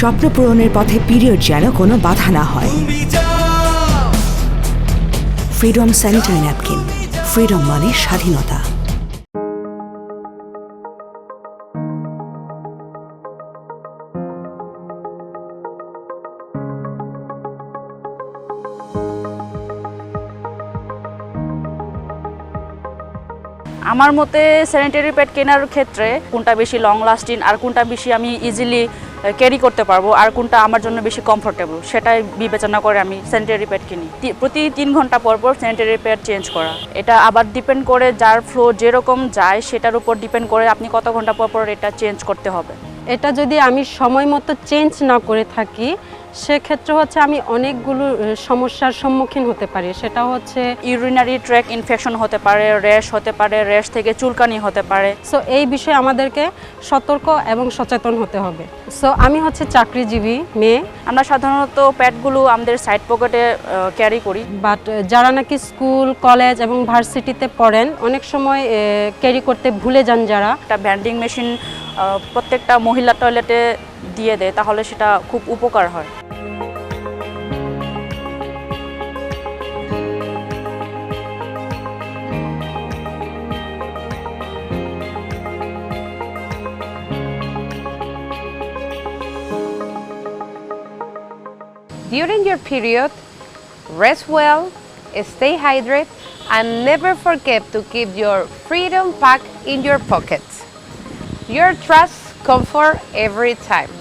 স্বপ্ন পূরণের পথে পিরিয়ড যেন কোনো বাধা না হয়। ফ্রিডম স্যানিটারি ন্যাপকিন ফ্রিডম মানে স্বাধীনতা। আমার মতে স্যানিটারি প্যাড কেনার ক্ষেত্রে কোনটা বেশি লং লাস্টিং আর কোনটা বেশি আমি ইজিলি ক্যারি করতে পারব আর কোনটা আমার জন্য বেশি কমফোর্টেবল সেটাই বিবেচনা করে আমি স্যানিটারি প্যাড কিনি। প্রতি তিন ঘণ্টা পর পর স্যানিটারি প্যাড চেঞ্জ করা। এটা আবার ডিপেন্ড করে যার ফ্লো যেরকম যায়, সেটার উপর ডিপেন্ড করে আপনি কত ঘণ্টা পর পর এটা চেঞ্জ করতে হবে। এটা যদি আমি সময় মতো চেঞ্জ না করে থাকি সেক্ষেত্রে হচ্ছে আমি অনেকগুলো সমস্যার সম্মুখীন হতে পারি। সেটা হচ্ছে ইউরিনারি ট্র্যাক ইনফেকশন হতে পারে র্যাশ হতে পারে র্যাশ থেকে চুলকানি হতে পারে। সো এই বিষয়ে আমাদেরকে সতর্ক এবং সচেতন হতে হবে। সো আমি হচ্ছে চাকরিজীবী মেয়ে। আমরা সাধারণত প্যাডগুলো আমাদের সাইড পকেটে ক্যারি করি। বাট যারা নাকি স্কুল কলেজ এবং ভার্সিটিতে পড়েন অনেক সময় ক্যারি করতে ভুলে যান যারা। একটা ব্যান্ডিং মেশিন প্রত্যেকটা মহিলা টয়লেটে দিয়ে দেয় তাহলে সেটা খুব উপকার হয় During your period, rest well, stay hydrated, and never forget to keep your freedom pack in your pocket. Your trust, comfort every time.